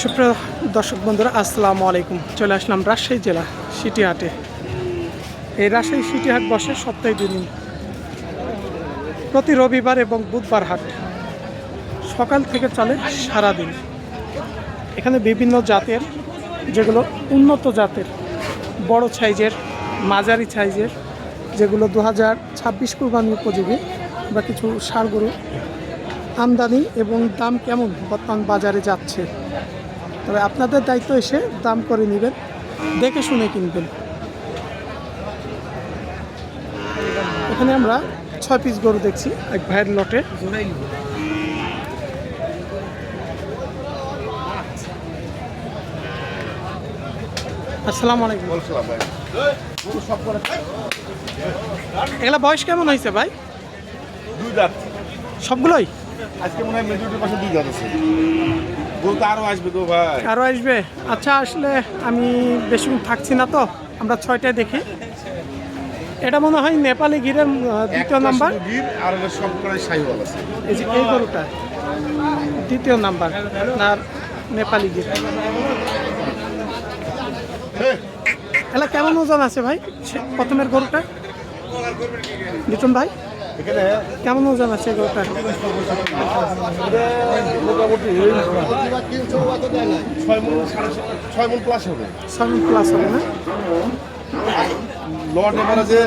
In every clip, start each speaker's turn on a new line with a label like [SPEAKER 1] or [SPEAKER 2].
[SPEAKER 1] সুপ্রিয় দর্শক বন্ধুরা, আসসালামু আলাইকুম। চলে আসলাম রাজশাহী জেলা সিটিহাটে। এই রাজশাহী সিটিহাট বসে সপ্তাহে দুদিন প্রতি রবিবার এবং বুধবার হাট সকাল থেকে চলে সারাদিন। এখানে বিভিন্ন জাতের, যেগুলো উন্নত জাতের, বড় সাইজের, মাঝারি সাইজের, যেগুলো দু হাজার ছাব্বিশ কুরবানি উপযোগী বা কিছু সার গরু আমদানি এবং দাম কেমন বর্তমান বাজারে যাচ্ছে? তবে আপনাদের দায়িত্ব এসে দাম করে নেবেন দেখে শুনে কিনবেন। এখানে আমরা ছয় পিস গরু দেখছি এক ভাইয়ের লটে। আসসালামু আলাইকুম। এগুলা বয়স কেমন হয়েছে ভাই?
[SPEAKER 2] দুই দাঁত।
[SPEAKER 1] সবগুলোই?
[SPEAKER 2] আজকে মনে হয় মেজরিটির পাশে দুই দাঁত আছে। বলতে আরও আসবে গো ভাই।
[SPEAKER 1] আরও আসবে? আচ্ছা আসলে আমি বেশিক্ষণ থাকছি না তো আমরা ছয়টায় দেখি। এটা মনে হয় নেপালি গিরের দ্বিতীয় নাম্বার।
[SPEAKER 2] গির আর হলো সব কটাই সাইওয়াল আছে।
[SPEAKER 1] এই যে এই গরুটা দ্বিতীয় নাম্বার আর নেপালি গির এলা কেমন ওজন আছে ভাই? প্রথমের গরুটা? লিটন ভাই? কেমন ওজন আছে এই গরুটা
[SPEAKER 2] মোটামুটি ছয় মন সাড়ে ছয়- ছয় মন প্লাস হবে।
[SPEAKER 1] সেভেন প্লাস হবে না?
[SPEAKER 2] লট এবারে যে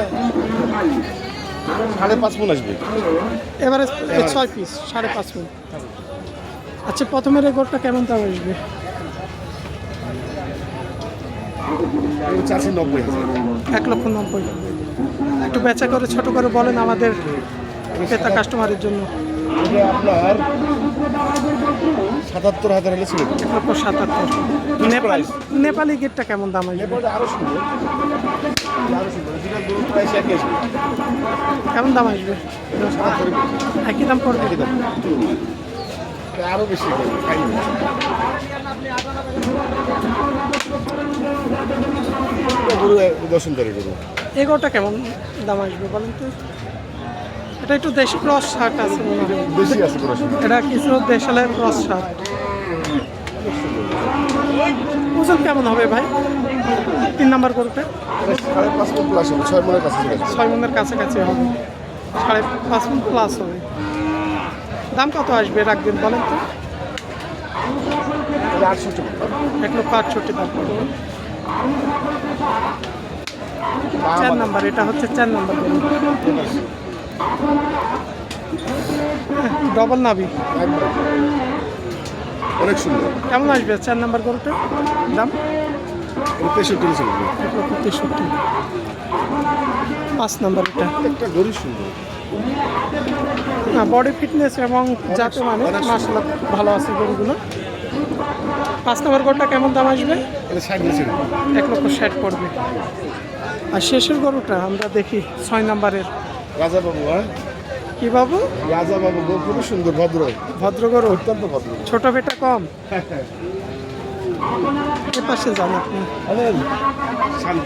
[SPEAKER 2] সাড়ে পাঁচ মন আসবে।
[SPEAKER 1] এবারে ছয় পিস সাড়ে পাঁচ মিনিট আচ্ছা প্রথমের এই গরুটা কেমন দাম আসবে?
[SPEAKER 2] এগুলো চারশো নব্বই।
[SPEAKER 1] এক লক্ষ নব্বই। একটু বেচা করে ছোট করে বলেন আমাদের ক্রেতা কাস্টমারের জন্য।
[SPEAKER 2] আপনার সাতাত্তর হাজার হলে ছিল।
[SPEAKER 1] সাতাত্তর। নেপালি নেপালি গেটটা কেমন দাম
[SPEAKER 2] এরপরে আরও সুন্দর।
[SPEAKER 1] কেমন দাম আসবে? একই দাম পড়বে?
[SPEAKER 2] একই দাম। আরও বেশি গরু দর্শনকারী গরু।
[SPEAKER 1] এই গরুটা কেমন? দাম আসবে বলেন তো? এটা একটু দেশি ক্রস শার্ট আছে মনে হয়।
[SPEAKER 2] বেশি আছে গরু
[SPEAKER 1] এটা কিছু দেশালের ক্রস শার্ট। ওজন কেমন হবে ভাই? তিন নাম্বার
[SPEAKER 2] করতে ছয় মনের কাছে চলে
[SPEAKER 1] ছয় মনের কাছাকাছি হবে। সাড়ে পাঁচ মিনিট প্লাস হবে। দাম কত আসবে রাখবেন বলেন তো?
[SPEAKER 2] আটষট্টি।
[SPEAKER 1] এক লক্ষ আটষট্টি দাম। চার নাম্বার এটা হচ্ছে চার নাম্বার ডবল নাবি
[SPEAKER 2] অনেক সুন্দর।
[SPEAKER 1] কেমন আসবে চার নাম্বার গরুটা? দাম?
[SPEAKER 2] তেষট্টি
[SPEAKER 1] পাঁচ নাম্বার এটা।
[SPEAKER 2] একটা গরু সুন্দর।
[SPEAKER 1] না বডি ফিটনেস এবং যাতে মানে মাসাল্লাহ ভালো আছে গরুগুলো। পাঁচ নম্বর গরুটা কেমন দাম আসবে? এক লক্ষ ষাট পড়বে। আর শেষের গরুটা আমরা দেখি ছয় নাম্বারের।
[SPEAKER 2] রাজা বাবু হ্যাঁ?
[SPEAKER 1] কি বাবু?
[SPEAKER 2] রাজা বাবু গরু খুবই সুন্দর ভদ্র।
[SPEAKER 1] ভদ্র গরু।
[SPEAKER 2] অত্যন্ত ভদ্র।
[SPEAKER 1] ছোট বেটা কম। এ পাশে যান আপনি।
[SPEAKER 2] শান্ত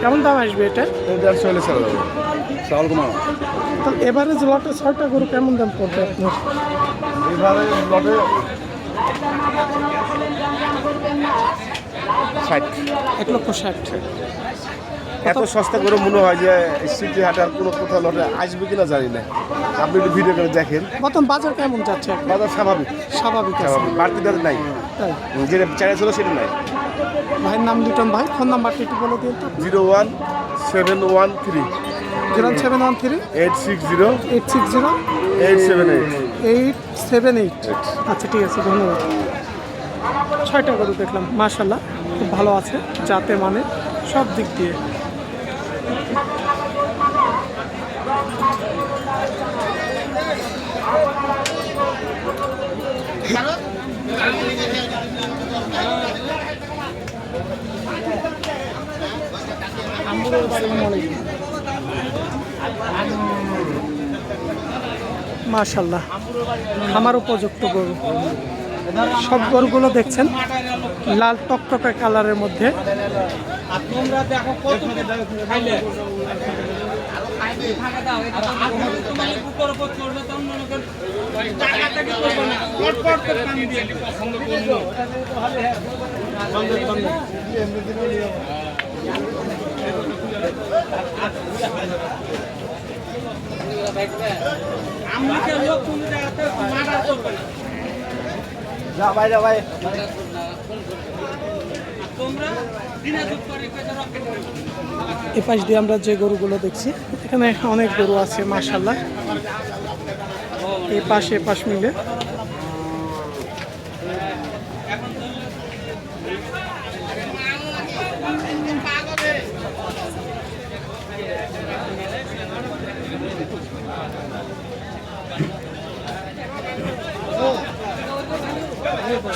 [SPEAKER 1] কেমন দাম আসবে এটা?
[SPEAKER 2] দেড়শো হলে
[SPEAKER 1] এবারে লটে ছয়টা গরু কেমন দাম পড়বে আপনার?
[SPEAKER 2] এবারে লটে ষাট।
[SPEAKER 1] এক লক্ষ ষাট।
[SPEAKER 2] এত সস্তা করে মনে হয় যে সিটি হাটার কোনো কোথাও লটে আসবে কিনা জানি না। আপনি একটু ভিডিও করে দেখেন।
[SPEAKER 1] বর্তমান বাজার কেমন যাচ্ছে
[SPEAKER 2] বাজার স্বাভাবিক।
[SPEAKER 1] স্বাভাবিক
[SPEAKER 2] স্বাভাবিক। বাড়তি দর নাই। যেটা চাইলে ছিল সেটা নাই।
[SPEAKER 1] ভাইয়ের নাম লিটন ভাই ফোন নাম্বারটা একটু বলে দিন
[SPEAKER 2] zero one seven one three.
[SPEAKER 1] Zero seven one three.
[SPEAKER 2] Eight six zero.
[SPEAKER 1] Eight six zero.
[SPEAKER 2] Eight seven eight.
[SPEAKER 1] Eight seven eight আচ্ছা ঠিক আছে ধন্যবাদ। ছয়টা গরু দেখলাম মাশাল্লাহ খুব ভালো আছে যাতে মানে সব দিক দিয়ে। আসসালামু আলাইকুম। মাশাল্লাহ খামার উপযুক্ত গরু। সব গরুগুলো দেখছেন লাল টকটকে কালারের মধ্যে। এ পাশ দিয়ে আমরা যে গরুগুলো দেখছি, এখানে অনেক গরু আছে মাশাল্লাহ এই পাশে পাশ মিলে।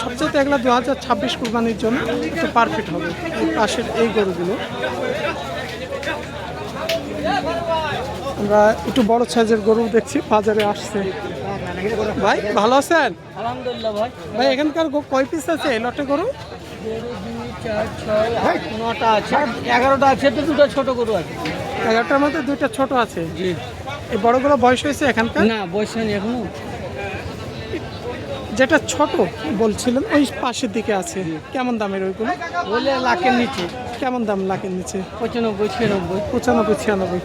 [SPEAKER 1] সবচেয়ে এগুলো দু হাজার ছাব্বিশ কুরবানির জন্য একটু পারফেক্ট হবে এই পাশের এই গরুগুলো। আমরা একটু বড় সাইজের গরু দেখছি বাজারে আসছে। ভাই ভালো আছেন?
[SPEAKER 3] আলহামদুলিল্লাহ ভাই।
[SPEAKER 1] ভাই এখানকার কয় পিস আছে এই লটে গরু?
[SPEAKER 3] নটা আছে। এগারোটা আছে তো দুটো ছোট গরু আছে।
[SPEAKER 1] এগারোটার মধ্যে দুইটা ছোট আছে?
[SPEAKER 3] জি।
[SPEAKER 1] এই বড়গুলো বয়স হয়েছে এখানকার?
[SPEAKER 3] না বয়স হয়নি এখনও।
[SPEAKER 1] যেটা ছোট বলছিলেন? ওই পাশের দিকে আছে। কেমন দামের ওইগুলো?
[SPEAKER 3] বলে লাখের নিচে।
[SPEAKER 1] কেমন দাম লাখের নিচে?
[SPEAKER 3] পঁচানব্বই ছিয়ানব্বই।
[SPEAKER 1] পঁচানব্বই ছিয়ানব্বই।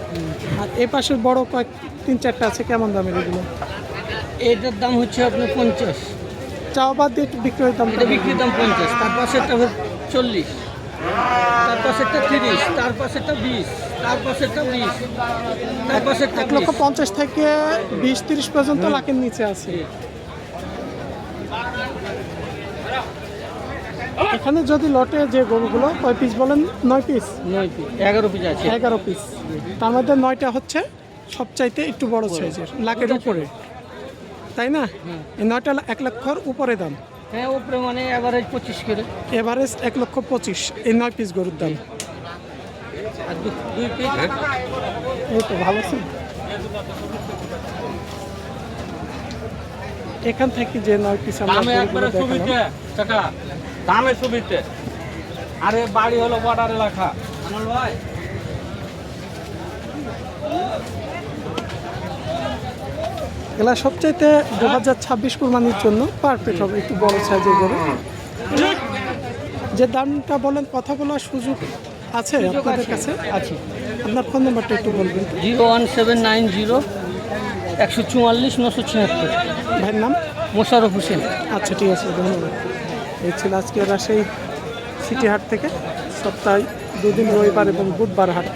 [SPEAKER 1] আর এই পাশের বড় কয়েক তিন চারটা আছে কেমন দামের এগুলো
[SPEAKER 3] এটার দাম হচ্ছে আপনার পঞ্চাশ।
[SPEAKER 1] চাও বাদ দিয়ে একটু বিক্রয়ের দাম
[SPEAKER 3] বিক্রির দাম পঞ্চাশ তার পাশেরটা চল্লিশ। তার পাশেরটা তিরিশ তার পাশেরটা বিশ তার পাশেরটা বিশ তার পাশেরটা
[SPEAKER 1] এক লক্ষ পঞ্চাশ থেকে বিশ তিরিশ পর্যন্ত লাখের নিচে আছে। এখানে যদি লটে যে গরুগুলো কয় পিস বলেন? নয় পিস
[SPEAKER 3] নয় পিস এগারো পিস আছে।
[SPEAKER 1] এগারো পিস তার মধ্যে নয়টা হচ্ছে সবচাইতে একটু বড় সাইজের লাখের উপরে। তাই না? এই নয়টা এক লক্ষর উপরে দাম।
[SPEAKER 3] হ্যাঁ উপরে মানে অ্যাভারেজ পঁচিশ করে।
[SPEAKER 1] এভারেজ এক লক্ষ পঁচিশ এই নয় পিস গরুর দাম।
[SPEAKER 3] দুই পিস
[SPEAKER 1] এই তো ভালো আছে? এখান থেকে যে নয় পিস আমরা
[SPEAKER 4] টাকা দামে সুবিধে আরে বাড়ি হলো বর্ডার এলাকা। আনল ভাই।
[SPEAKER 1] এগুলা সবচাইতে দু হাজার ছাব্বিশ কুরবানির জন্য পারফেক্ট হবে একটু বড় সাইজের গরু। যে দামটা বলেন কথা বলার সুযোগ আছে আপনাদের কাছে?
[SPEAKER 3] আছে
[SPEAKER 1] আপনার ফোন নাম্বারটা একটু বলবেন।
[SPEAKER 3] Zero one seven nine zero একশো চুয়াল্লিশ নশো ছিয়াত্তর।
[SPEAKER 1] ভাইয়ের নাম?
[SPEAKER 3] মোশারফ হোসেন।
[SPEAKER 1] আচ্ছা ঠিক আছে ধন্যবাদ। এই ছিল আজকে রাজশাহী সিটি হাট থেকে। সপ্তাহে দুদিন রবিবার এবং বুধবার হাট।